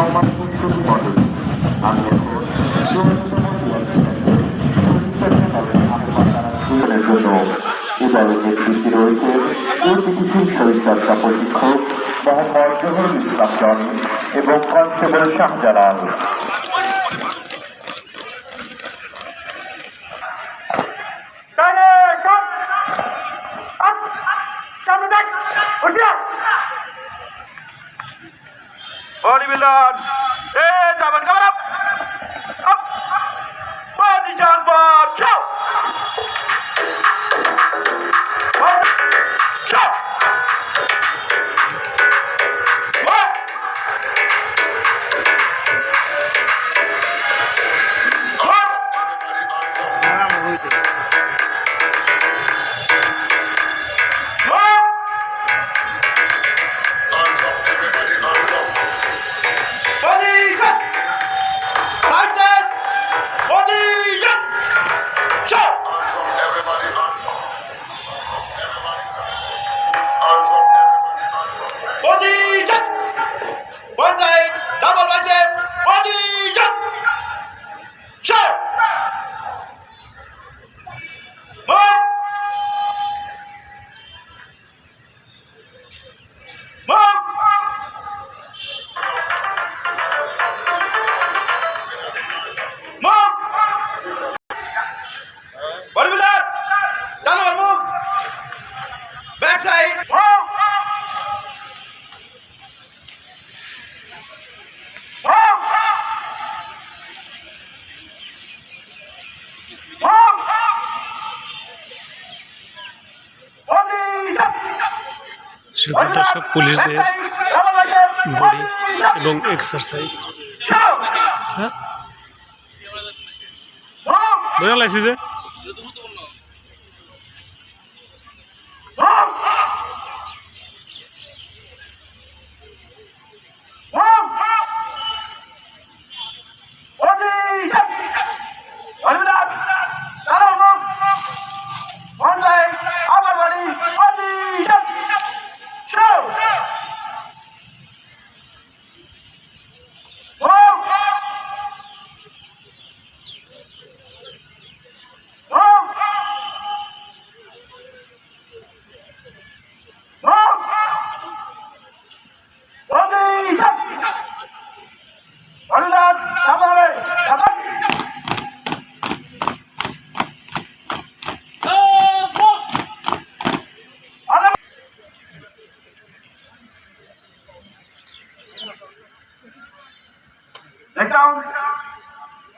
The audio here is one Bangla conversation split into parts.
সম্মানিত শ্রোতী মণ্ডলী আমি জন্য সব আপ সামনে দেখ হুশিয়ার বডি বিল্ডার এ যাবেন cover up. Up position for পুলিশদের side, double bicep, বডি! এবং এক্সারসাইজ! হ্যাঁ! বোঝা লাগছে যে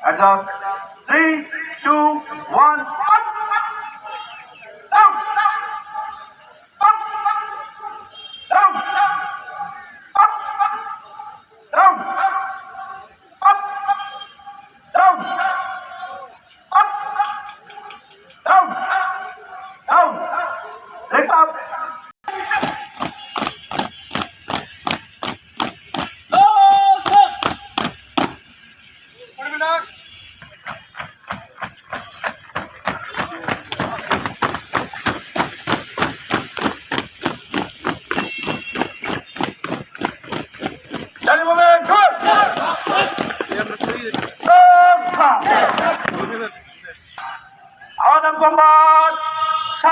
Heads up. Uh, three, two, one.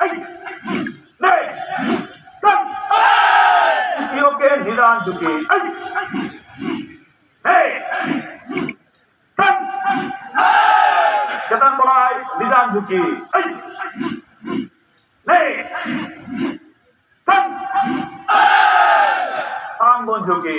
ওকে এই নে টান কি ওকে নিরান ঢুকে এই নে টান চেতন বলায় নিদান এই আঙ্গন ঝুঁকি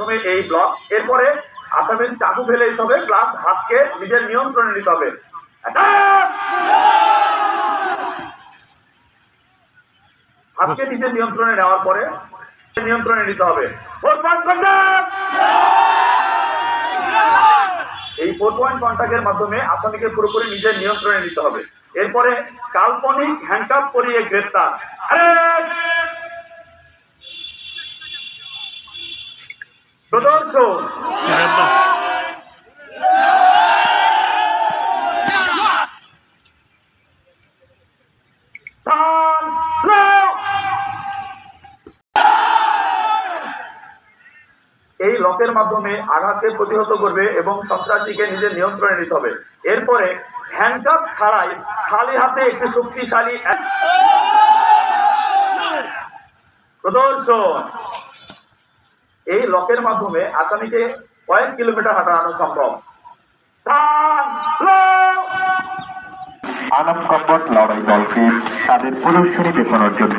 প্রথমে এই ব্লক এরপরে আসামের চাকু ফেলে দিতে হবে প্লাস হাতকে নিজের নিয়ন্ত্রণে নিতে হবে হাতকে নিজের নিয়ন্ত্রণে নেওয়ার পরে নিয়ন্ত্রণে নিতে হবে! এই ফোর পয়েন্ট কন্ট্যাক্টের মাধ্যমে আসামিকে পুরোপুরি নিজের নিয়ন্ত্রণে নিতে হবে এরপরে কাল্পনিক হ্যান্ডকাপ করিয়ে গ্রেফতার Arrest! প্রদর্শন এই লকের মাধ্যমে আঘাতকে প্রতিহত করবে এবং সন্ত্রাসীকে নিজের নিয়ন্ত্রণে নিতে হবে। এরপরে হ্যান্ডকাপ ছাড়াই খালি হাতে একটি শক্তিশালী প্রদর্শন এই লকের মাধ্যমে আসামিকে কয়েক কিলোমিটার হাঁটানো সম্ভব। আলম কম্বট লড়াই দলকে তাদের প্রদর্শনী দেখানোর জন্য